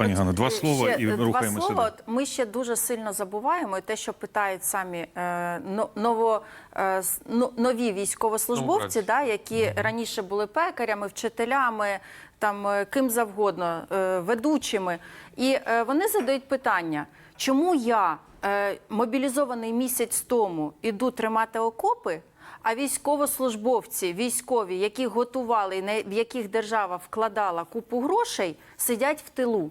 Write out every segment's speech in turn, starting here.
Пані Ганно, два слова Ще, і е, два рухаємося. слова. далі. От Ми ще дуже сильно забуваємо і те, що питають самі е, ново, е, нові військовослужбовці, да, які раніше були пекарями, вчителями, там е, ким завгодно, е, ведучими. І е, вони задають питання, чому я е, мобілізований місяць тому іду тримати окопи. А військовослужбовці, військові, які готували, і в яких держава вкладала купу грошей, сидять в тилу.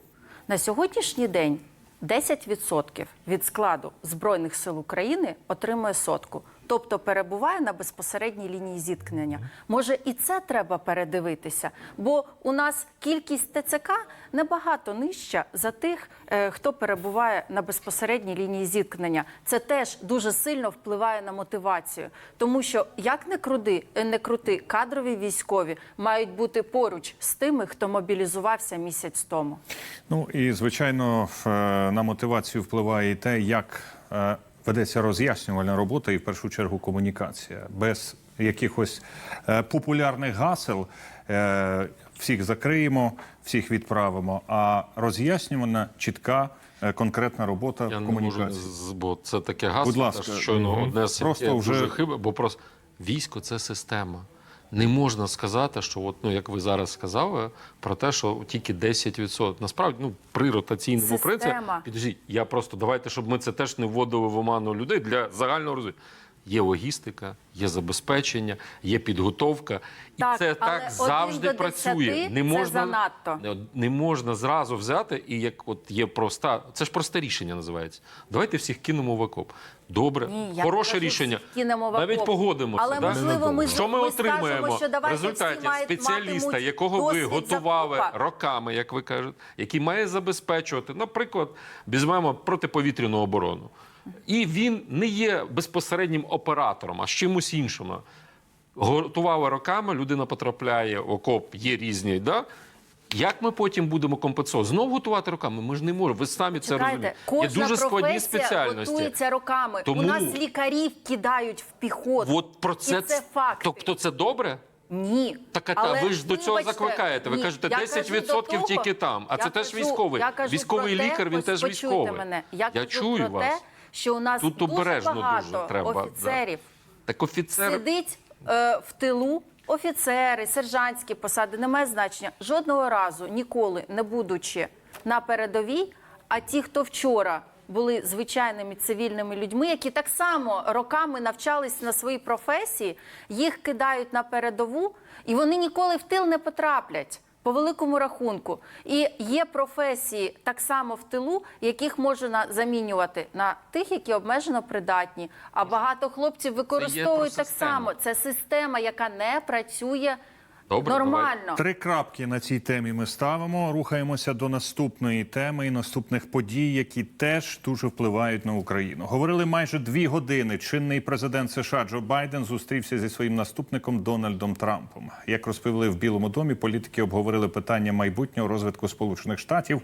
На сьогоднішній день 10% від складу Збройних сил України отримує сотку, тобто перебуває на безпосередній лінії зіткнення. Може, і це треба передивитися, бо у нас кількість ТЦК набагато нижча за тих, е, хто перебуває на безпосередній лінії зіткнення. Це теж дуже сильно впливає на мотивацію, тому що як не крути, не крути, кадрові військові мають бути поруч з тими, хто мобілізувався місяць тому. Ну і звичайно, е, на мотивацію впливає і те, як е, ведеться роз'яснювальна робота, і в першу чергу комунікація без якихось е, популярних гасел. е, Всіх закриємо, всіх відправимо. А роз'яснювана, чітка, е, конкретна робота Я в не можу, бо це таке гасло, Будь ласка. Та, щойно Мгм. одне Просто вже- хиба, бо просто військо це система. Не можна сказати, що от, ну, як ви зараз сказали, про те, що тільки 10%. Насправді, ну, при ротаційному принципі, Система. підождіть, я просто давайте, щоб ми це теж не вводили в оману людей для загального розуміння. Є логістика, є забезпечення, є підготовка, і Так, це але так завжди працює. 10 Не це можна занадто. не, не можна зразу взяти, і як от є проста, це ж просте рішення називається. Давайте всіх кинемо в окоп. Добре, Ні, хороше кажу, рішення. кинемо в Навіть погодимося. Але, да? можливо, ми що ми ми отримаємо скажемо, що в давайте результаті всі спеціаліста, якого ви готували закупа. роками, як ви кажете, який має забезпечувати, наприклад, візьмемо протиповітряну оборону. І він не є безпосереднім оператором, а з чимось іншим. Готували роками, людина потрапляє в окоп, є різні. Да? Як ми потім будемо компенсувати? Знову готувати роками? Ми ж не можемо. Ви самі це розумієте. кожна Є дуже складні спеціальності. готується роками. Тому- У нас лікарів кидають в піхоту. От про це, І це факти. Тобто це добре? Ні. Так, а Але, ви ж до цього закликаєте. Ви ні, кажете, я 10% кажу того- тільки там. А це теж військовий. Військовий лікар, він теж військовий. Мене. Я, Я кажу чую про вас. те, що у нас Тут дуже обережно багато дуже треба, да. офіцерів Так офіцер сидить е, в тилу. Офіцери, сержантські посади не має значення. Жодного разу ніколи не будучи на передовій. А ті, хто вчора були звичайними цивільними людьми, які так само роками навчались на своїй професії, їх кидають на передову, і вони ніколи в тил не потраплять. По великому рахунку, і є професії так само в тилу, яких можна замінювати на тих, які обмежено придатні. А багато хлопців використовують так само. Це система, яка не працює Добре, нормально. Три крапки на цій темі ми ставимо. Рухаємося до наступної теми і наступних подій, які теж дуже впливають на Україну. Говорили майже дві години. Чинний президент США Джо Байден зустрівся зі своїм наступником Дональдом Трампом. Як розповіли в Білому домі, політики обговорили питання майбутнього розвитку Сполучених Штатів.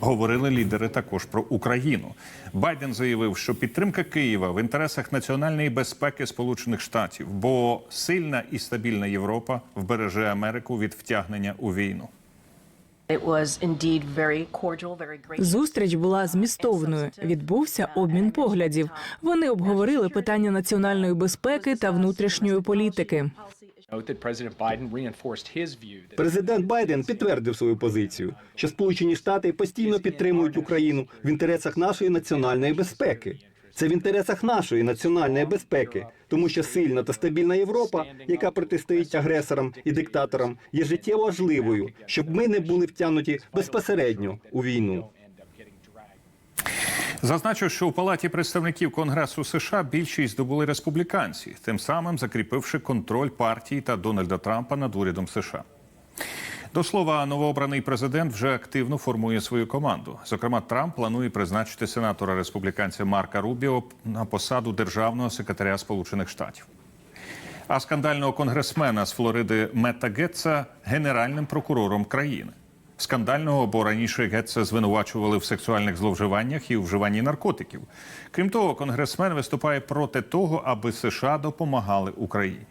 Говорили лідери також про Україну. Байден заявив, що підтримка Києва в інтересах національної безпеки Сполучених Штатів, бо сильна і стабільна Європа вбереже Америку від втягнення у війну. Зустріч була змістовною. Відбувся обмін поглядів. Вони обговорили питання національної безпеки та внутрішньої політики. Президент Байден підтвердив свою позицію, що Сполучені Штати постійно підтримують Україну в інтересах нашої національної безпеки. Це в інтересах нашої національної безпеки, тому що сильна та стабільна Європа, яка протистоїть агресорам і диктаторам, є життєво важливою, щоб ми не були втягнуті безпосередньо у війну. Зазначу, що у палаті представників Конгресу США більшість здобули республіканці, тим самим закріпивши контроль партії та Дональда Трампа над урядом США. До слова, новообраний президент вже активно формує свою команду. Зокрема, Трамп планує призначити сенатора республіканця Марка Рубіо на посаду державного секретаря Сполучених Штатів. А скандального конгресмена з Флориди Мета Гетца генеральним прокурором країни. Скандального, бо раніше Гетца звинувачували в сексуальних зловживаннях і вживанні наркотиків. Крім того, конгресмен виступає проти того, аби США допомагали Україні.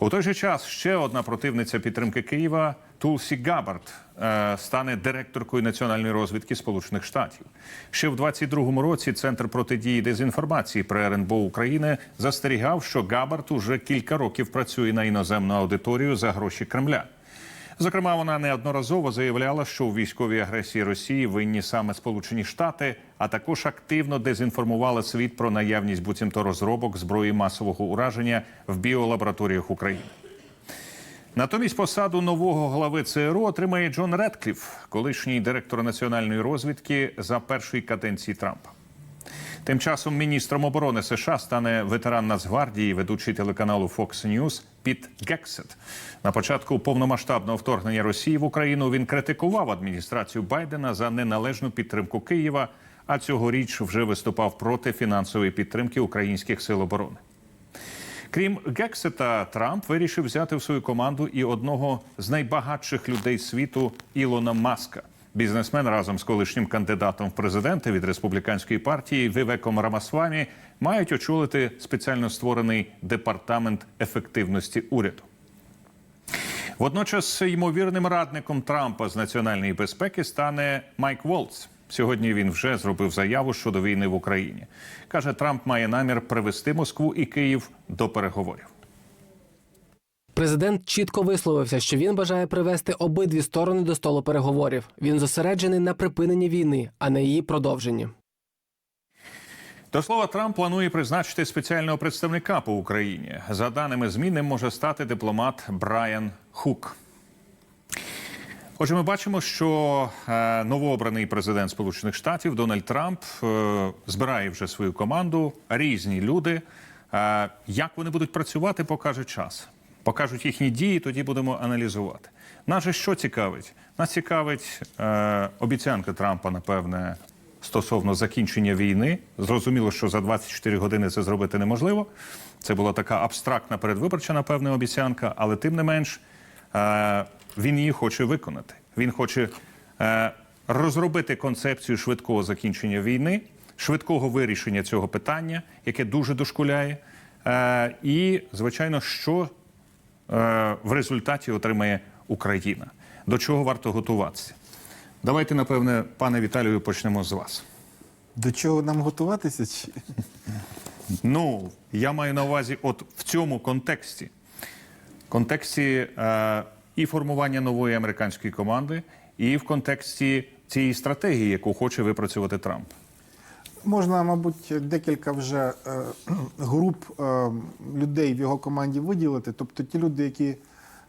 У той же час ще одна противниця підтримки Києва Тулсі Габард е, стане директоркою національної розвідки Сполучених Штатів. Ще в 22-му році Центр протидії дезінформації при РНБО України застерігав, що Габард уже кілька років працює на іноземну аудиторію за гроші Кремля. Зокрема, вона неодноразово заявляла, що у військовій агресії Росії винні саме Сполучені Штати, а також активно дезінформувала світ про наявність буцімто розробок зброї масового ураження в біолабораторіях України. Натомість посаду нового глави ЦРУ отримає Джон Редкліф, колишній директор національної розвідки за першої каденції Трампа. Тим часом міністром оборони США стане ветеран Нацгвардії, ведучий телеканалу Fox News Піт Гексет. На початку повномасштабного вторгнення Росії в Україну він критикував адміністрацію Байдена за неналежну підтримку Києва, а цьогоріч вже виступав проти фінансової підтримки українських сил оборони. Крім Гексета, Трамп вирішив взяти в свою команду і одного з найбагатших людей світу Ілона Маска. Бізнесмен разом з колишнім кандидатом в президенти від республіканської партії Вивеком Рамасвамі мають очолити спеціально створений департамент ефективності уряду. Водночас ймовірним радником Трампа з національної безпеки стане Майк Волц. Сьогодні він вже зробив заяву щодо війни в Україні. каже, Трамп має намір привести Москву і Київ до переговорів. Президент чітко висловився, що він бажає привести обидві сторони до столу переговорів. Він зосереджений на припиненні війни, а не її продовженні. До слова, Трамп планує призначити спеціального представника по Україні. За даними ЗМІ, ним може стати дипломат Брайан Хук. Отже, ми бачимо, що е, новообраний президент Сполучених Штатів Дональд Трамп е, збирає вже свою команду, різні люди. Е, як вони будуть працювати, покаже час. Покажуть їхні дії, тоді будемо аналізувати. Нас же що цікавить? Нас цікавить е, обіцянка Трампа, напевне, стосовно закінчення війни. Зрозуміло, що за 24 години це зробити неможливо. Це була така абстрактна передвиборча, напевне, обіцянка, але тим не менш е, він її хоче виконати. Він хоче е, розробити концепцію швидкого закінчення війни, швидкого вирішення цього питання, яке дуже дошкуляє. Е, і, звичайно, що в результаті отримає Україна. До чого варто готуватися? Давайте, напевне, пане Віталію, почнемо з вас. До чого нам готуватися? Чи? Ну, я маю на увазі, от в цьому контексті, контексті е, і формування нової американської команди, і в контексті цієї стратегії, яку хоче випрацювати Трамп. Можна, мабуть, декілька вже е, груп е, людей в його команді виділити. Тобто ті люди, які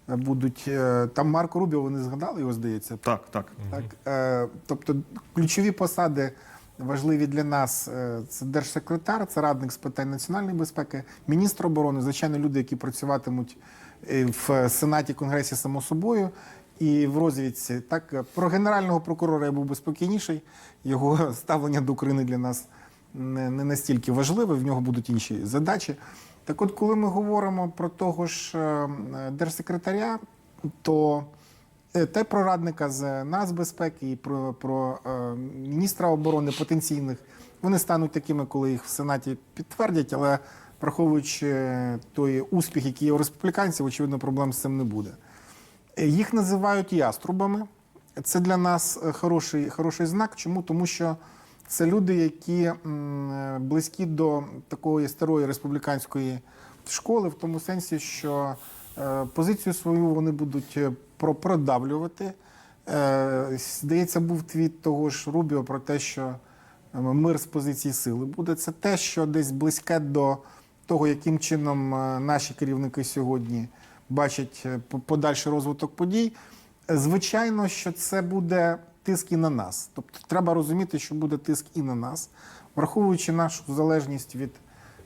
будуть. Е, там Марко Рубіо, вони згадали його, здається. Так, так. Так? Тобто ключові посади важливі для нас це держсекретар, це радник з питань національної безпеки, міністр оборони, звичайно, люди, які працюватимуть в Сенаті, Конгресі, само собою. І в розвідці так про генерального прокурора я був би спокійніший. Його ставлення до України для нас не, не настільки важливе. В нього будуть інші задачі. Так, от, коли ми говоримо про того ж е, держсекретаря, то е, те про радника з нацбезпеки і про, про е, міністра оборони потенційних, вони стануть такими, коли їх в Сенаті підтвердять, але враховуючи той успіх, який є у республіканців, очевидно, проблем з цим не буде. Їх називають яструбами. Це для нас е, хороший, хороший знак. Чому? Тому що це люди, які е, близькі до такої старої республіканської школи, в тому сенсі, що е, позицію свою вони будуть продавлювати. Здається, був твіт того ж Рубіо про те, що мир з позиції сили буде. Це те, що десь близьке до того, яким чином наші керівники сьогодні бачать е, подальший розвиток подій. Е, Звичайно, що це буде тиск і на нас. Тобто треба розуміти, що буде тиск і на нас, враховуючи нашу залежність від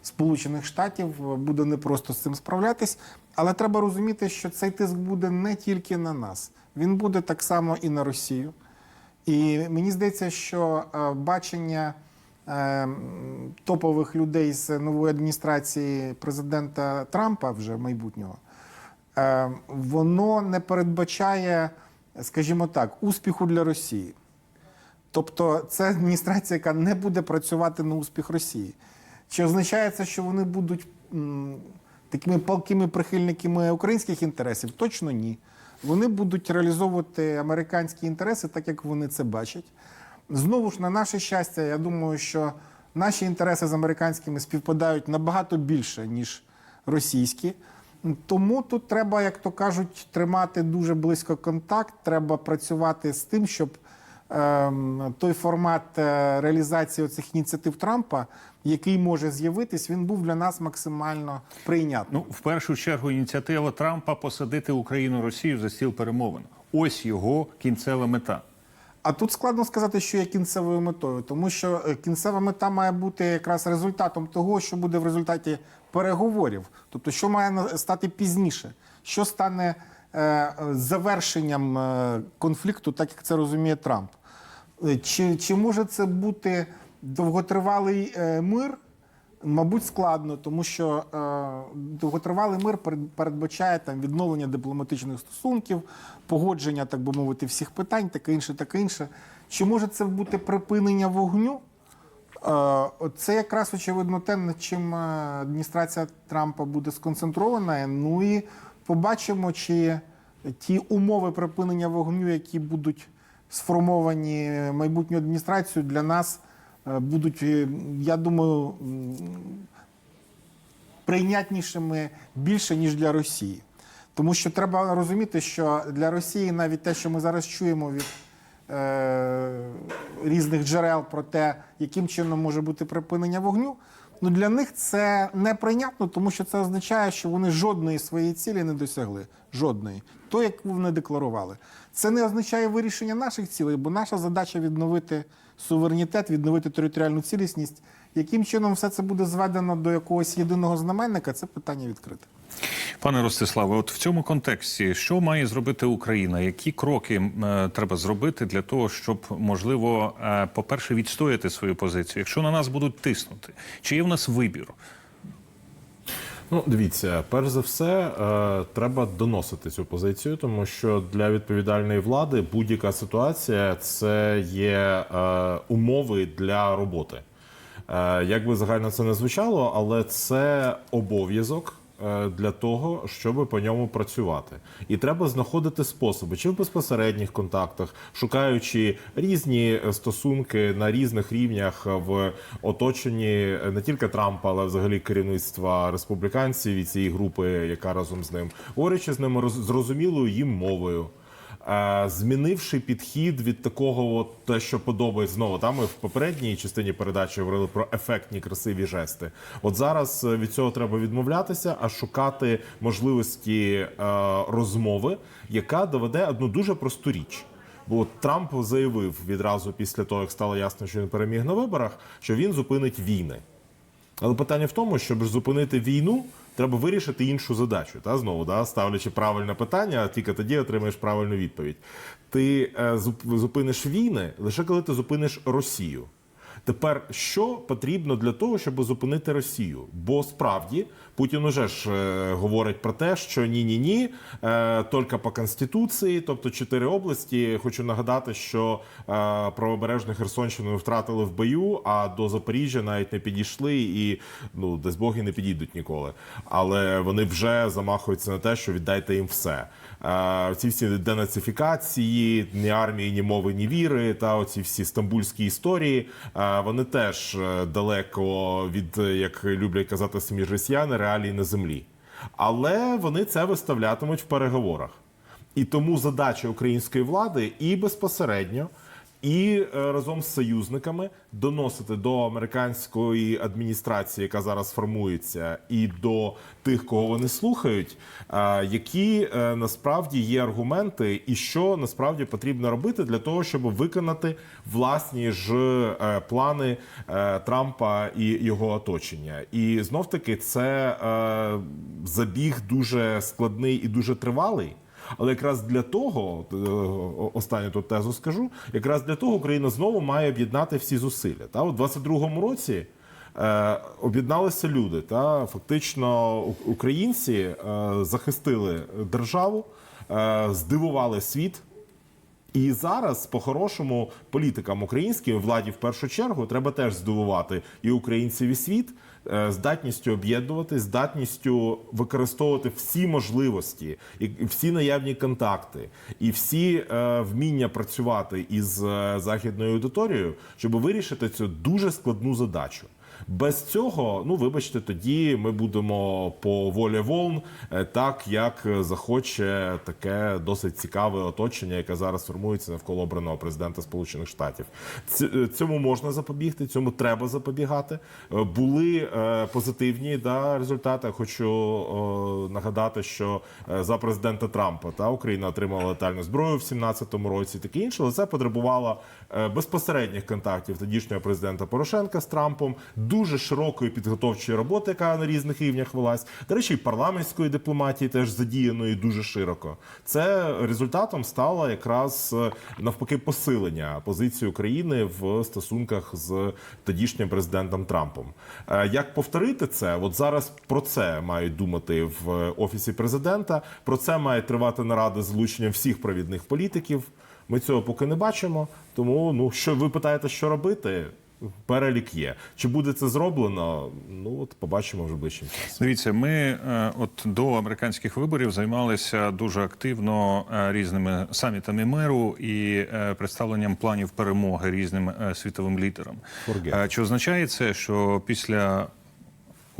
Сполучених Штатів, е, буде непросто з цим справлятись. Але треба розуміти, що цей тиск буде не тільки на нас, він буде так само і на Росію. І мені здається, що бачення топових людей з нової адміністрації президента Трампа, вже майбутнього, воно не передбачає, скажімо так, успіху для Росії. Тобто це адміністрація, яка не буде працювати на успіх Росії. Чи означає це, що вони будуть такими палкими прихильниками українських інтересів? Точно ні. Вони будуть реалізовувати американські інтереси, так як вони це бачать. Знову ж на наше щастя, я думаю, що наші інтереси з американськими співпадають набагато більше, ніж російські. Тому тут треба, як то кажуть, тримати дуже близько контакт. Треба працювати з тим, щоб ем, той формат е, реалізації цих ініціатив Трампа, який може з'явитись, він був для нас максимально прийнятним. Ну, в першу чергу, ініціатива Трампа посадити Україну Росію за стіл перемовин. Ось його кінцева мета. А тут складно сказати, що є кінцевою метою, тому що е, кінцева мета має бути якраз результатом того, що буде в результаті переговорів. Тобто, що має стати пізніше, що стане е, завершенням е, конфлікту, так як це розуміє Трамп. Е, Чи, чи може це бути довготривалий е, мир? Мабуть, складно, тому що е, довготривалий мир перед- передбачає там відновлення дипломатичних стосунків, погодження, так би мовити, всіх питань, таке інше, таке інше. Чи може це бути припинення вогню? Це якраз очевидно те, над чим е, адміністрація Трампа буде сконцентрована. Ну і побачимо, чи ті умови припинення вогню, які будуть сформовані майбутньою адміністрацією, для нас е, будуть, е, я думаю, прийнятнішими більше, ніж для Росії. Тому що треба розуміти, що для Росії навіть те, що ми зараз чуємо від різних джерел про те, яким чином може бути припинення вогню, ну для них це неприйнятно, тому що це означає, що вони жодної своєї цілі не досягли. Жодної. То, як вони декларували. Це не означає вирішення наших цілей, бо наша задача відновити суверенітет, відновити територіальну цілісність. Яким чином все це буде зведено до якогось єдиного знаменника, це питання відкрите. Пане Ростиславе, от в цьому контексті, що має зробити Україна? Які кроки е, треба зробити для того, щоб можливо, е, по-перше, відстояти свою позицію? Якщо на нас будуть тиснути, чи є в нас вибір? Ну, дивіться, перш за все, е, треба доносити цю позицію, тому що для відповідальної влади будь-яка ситуація це є е, умови для роботи. Е, як би загально це не звучало, але це обов'язок. Е, Для того щоб по ньому працювати, і треба знаходити способи, чи в безпосередніх контактах, шукаючи різні е, стосунки на різних рівнях в оточенні е, не тільки Трампа, але взагалі керівництва республіканців і цієї групи, яка разом з ним, говорячи з ними роз- зрозумілою їм мовою. Змінивши підхід від такого, от те, що подобається знову, там ми в попередній частині передачі говорили про ефектні красиві жести. От зараз е, від цього треба відмовлятися, а шукати можливості е, розмови, яка доведе одну дуже просту річ. Бо Трамп заявив відразу після того, як стало ясно, що він переміг на виборах, що він зупинить війни. Але питання в тому, щоб зупинити війну, треба вирішити іншу задачу. Та знову да, ставлячи правильне питання, тільки тоді отримаєш правильну відповідь. Ти е, зупиниш війни лише коли ти зупиниш Росію. Тепер що потрібно для того, щоб зупинити Росію? Бо справді Путін уже ж е, говорить про те, що ні, ні, ні, е, тільки по конституції, тобто чотири області. Хочу нагадати, що е, правобережну Херсонщину втратили в бою, а до Запоріжжя навіть не підійшли, і ну десь боги не підійдуть ніколи. Але вони вже замахуються на те, що віддайте їм все. Е, ці всі денацифікації, ні армії, ні мови, ні віри, та оці всі стамбульські історії. е, Вони теж е, далеко від, як люблять казати самі росіяни, реалій на землі. Але вони це виставлятимуть в переговорах. І тому задача української влади і безпосередньо, і е, разом з союзниками доносити до американської адміністрації, яка зараз формується, і до тих, кого вони слухають, е, які е, насправді є аргументи, і що насправді потрібно робити для того, щоб виконати власні ж плани Трампа і його оточення. І знов таки це забіг дуже складний і дуже тривалий. Але якраз для того, е, останню тут тезу скажу, якраз для того Україна знову має об'єднати всі зусилля. Та у 22-му році е, об'єдналися люди. Та фактично українці е, захистили державу, здивували світ. І зараз, по-хорошому, політикам українським владі в першу чергу треба теж здивувати і українців, і світ здатністю об'єднувати, здатністю використовувати всі можливості, і всі наявні контакти, і всі е, вміння працювати із е, західною аудиторією, щоб вирішити цю дуже складну задачу. Без цього, ну вибачте, тоді ми будемо по волі волн, е, так як захоче таке досить цікаве оточення, яке зараз формується навколо обраного президента Сполучених Штатів. Е, Цьому можна запобігти, цьому треба запобігати. Е, Були позитивні да, результати. Хочу нагадати, що за президента Трампа та Україна отримала летальну зброю в 2017 році, таке інше, але це потребувало безпосередніх контактів тодішнього президента Порошенка з Трампом, дуже широкої підготовчої роботи, яка на різних рівнях велась. До речі, і парламентської дипломатії теж задіяної дуже широко. Це результатом стало якраз е, навпаки посилення позиції України в стосунках з тодішнім президентом Трампом. Е, Як повторити це? От зараз про це мають думати в офісі президента. Про це має тривати наради з залученням всіх провідних політиків. Ми цього поки не бачимо. Тому ну що ви питаєте, що робити? Перелік є. Чи буде це зроблено? Ну от побачимо вже ближчим часом. Дивіться, ми е, от до американських виборів займалися дуже активно е, різними самітами миру і е, представленням планів перемоги різним світовим лідерам. Чи означає це, що після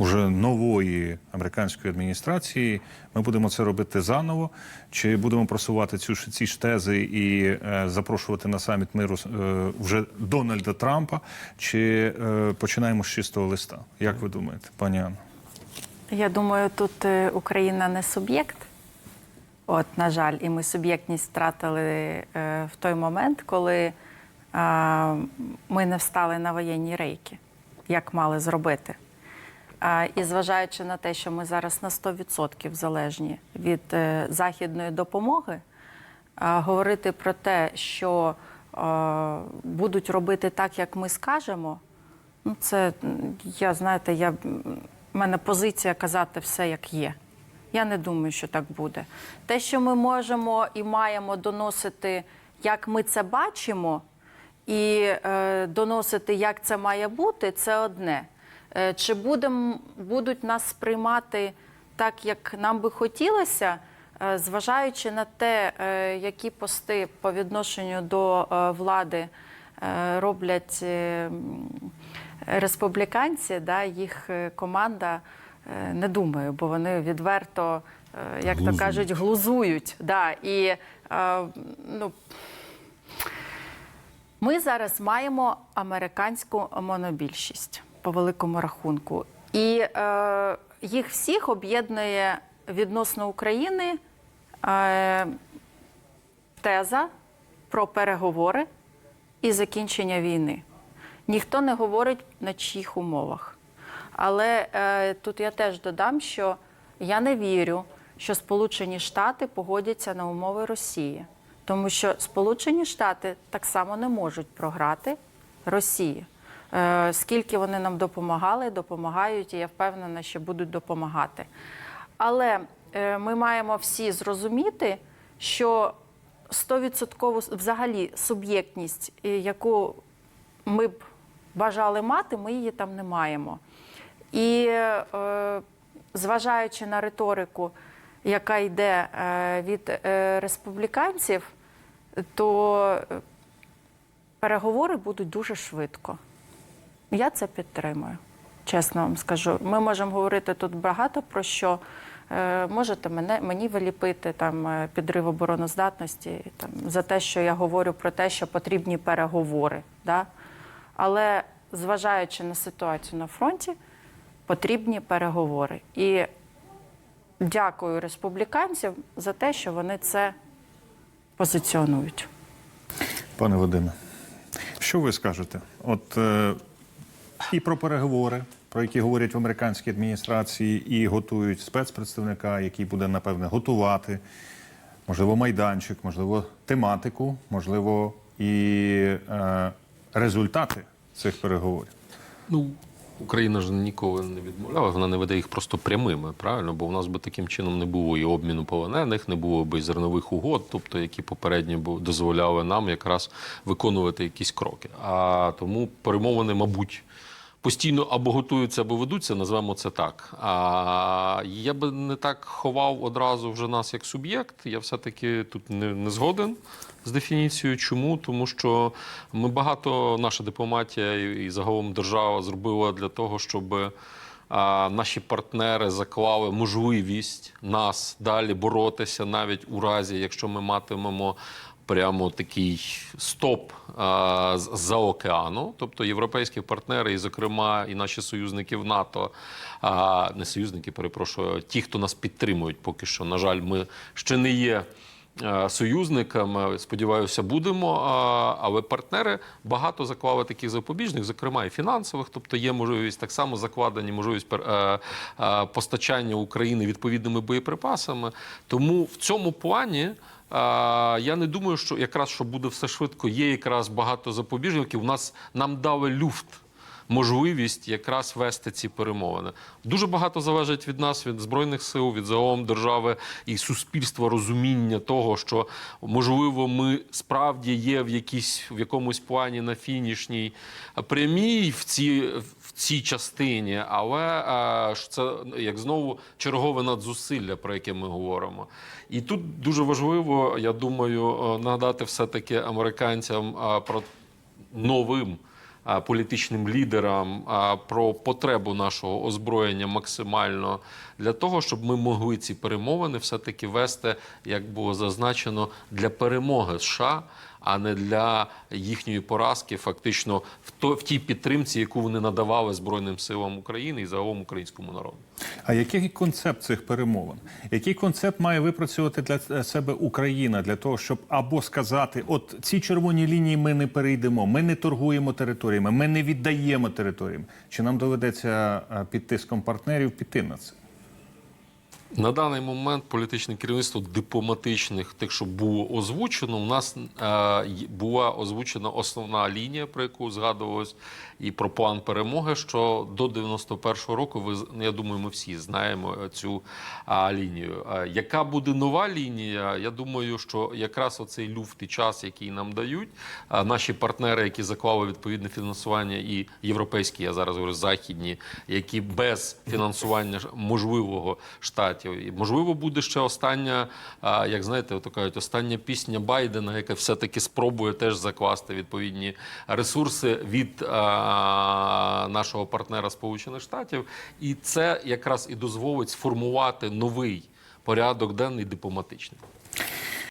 уже нової американської адміністрації ми будемо це робити заново? Чи будемо просувати цю ці ж тези і е, запрошувати на саміт миру е, вже Дональда Трампа? Чи е, починаємо з чистого листа? Як ви думаєте, пані Анна? Я думаю, тут е, Україна не суб'єкт. От, на жаль, і ми суб'єктність втратили е, в той момент, коли е, ми не встали на воєнні рейки, як мали зробити. І зважаючи на те, що ми зараз на 100% залежні від е, західної допомоги, говорити про те, що будуть робити так, як ми скажемо, ну це я знаєте, я в мене позиція казати все як є. Я не думаю, що так буде. Те, що ми можемо і маємо доносити, як ми це бачимо, і е, доносити, як це має бути, це одне. Е, чи будем, будуть нас сприймати так, як нам би хотілося, е, зважаючи на те, е, які пости по відношенню до влади роблять республіканці, да, їх команда, не думаю, бо вони відверто, як то кажуть, глузують. Да, і ну, ми зараз маємо американську монобільшість по великому рахунку. І е, їх всіх об'єднує відносно України е, теза про переговори і закінчення війни. Ніхто не говорить на чиїх умовах. Але е, тут я теж додам, що я не вірю, що Сполучені Штати погодяться на умови Росії, тому що Сполучені Штати так само не можуть програти Росії. Е, скільки вони нам допомагали, допомагають, і я впевнена, що будуть допомагати. Але е, ми маємо всі зрозуміти, що 100% взагалі суб'єктність, е, яку ми б бажали мати, ми її там не маємо. І зважаючи на риторику, яка йде від республіканців, то переговори будуть дуже швидко. Я це підтримую. Чесно вам скажу. Ми можемо говорити тут багато про що. Е, Можете мене мені виліпити там е, підрив обороноздатності там за те, що я говорю про те, що потрібні переговори. Да? Але зважаючи на ситуацію на фронті, потрібні переговори. І дякую республіканцям за те, що вони це позиціонують. Пане Вадиме, що ви скажете? От е, і про переговори, про які говорять в американській адміністрації, і готують спецпредставника, який буде, напевне, готувати, можливо, майданчик, можливо, тематику, можливо, і е, результати цих переговорів. Ну, Україна ж ніколи не відмовляла, вона не веде їх просто прямими, правильно? Бо у нас би таким чином не було і обміну полонених, не було би і зернових угод, тобто які попередньо дозволяли нам якраз виконувати якісь кроки. А тому перемовини, мабуть. Постійно або готуються, або ведуться, назвемо це так. А я би не так ховав одразу вже нас як суб'єкт. Я все-таки тут не, не згоден з дефініцією. Чому? Тому що ми багато, наша дипломатія і, загалом держава зробила для того, щоб наші партнери заклали можливість нас далі боротися, навіть у разі, якщо ми матимемо прямо такий стоп а, з-за океану, тобто європейські партнери, і, зокрема, і наші союзники в НАТО, а, не союзники, перепрошую, ті, хто нас підтримують, поки що, на жаль, ми ще не є. Е, Союзниками, сподіваюся, будемо. Але партнери багато заклали таких запобіжних, зокрема і фінансових. Тобто є можливість так само закладені можливість е, е, постачання України відповідними боєприпасами. Тому в цьому плані я не думаю, що якраз що буде все швидко. Є якраз багато запобіжників. У нас нам дали люфт. Можливість якраз вести ці перемовини дуже багато залежить від нас, від збройних сил, від загалом держави і суспільства розуміння того, що можливо ми справді є в якійсь в якомусь плані на фінішній прямій в цій цій частині, але е, що це як знову чергове надзусилля, про яке ми говоримо. І тут дуже важливо, я думаю, е, нагадати все-таки американцям е, про новим е, політичним лідерам про потребу нашого озброєння максимально для того, щоб ми могли ці перемовини все-таки вести, як було зазначено, для перемоги США. А не для їхньої поразки, фактично в то в тій підтримці, яку вони надавали Збройним силам України і загалом українському народу. А який концепт цих перемовин? Який концепт має випрацювати для себе Україна для того, щоб або сказати, от ці червоні лінії ми не перейдемо, ми не торгуємо територіями, ми не віддаємо територіями. Чи нам доведеться е, під тиском партнерів піти на це? На даний момент політичне керівництво дипломатичних, тих, що було озвучено, у нас е, була озвучена основна лінія, про яку згадувалось, і про план перемоги. Що до 91-го року, ви я думаю, ми всі знаємо е, цю а, лінію. Е, яка буде нова лінія? Я думаю, що якраз оцей люфт і час, який нам дають, а наші партнери, які заклали відповідне фінансування, і європейські, я зараз говорю, західні, які без фінансування можливого штатів. І можливо буде ще остання, як знаєте, то кажуть, остання пісня Байдена, яка все-таки спробує теж закласти відповідні ресурси від нашого партнера Сполучених Штатів, і це якраз і дозволить сформувати новий порядок денний дипломатичний.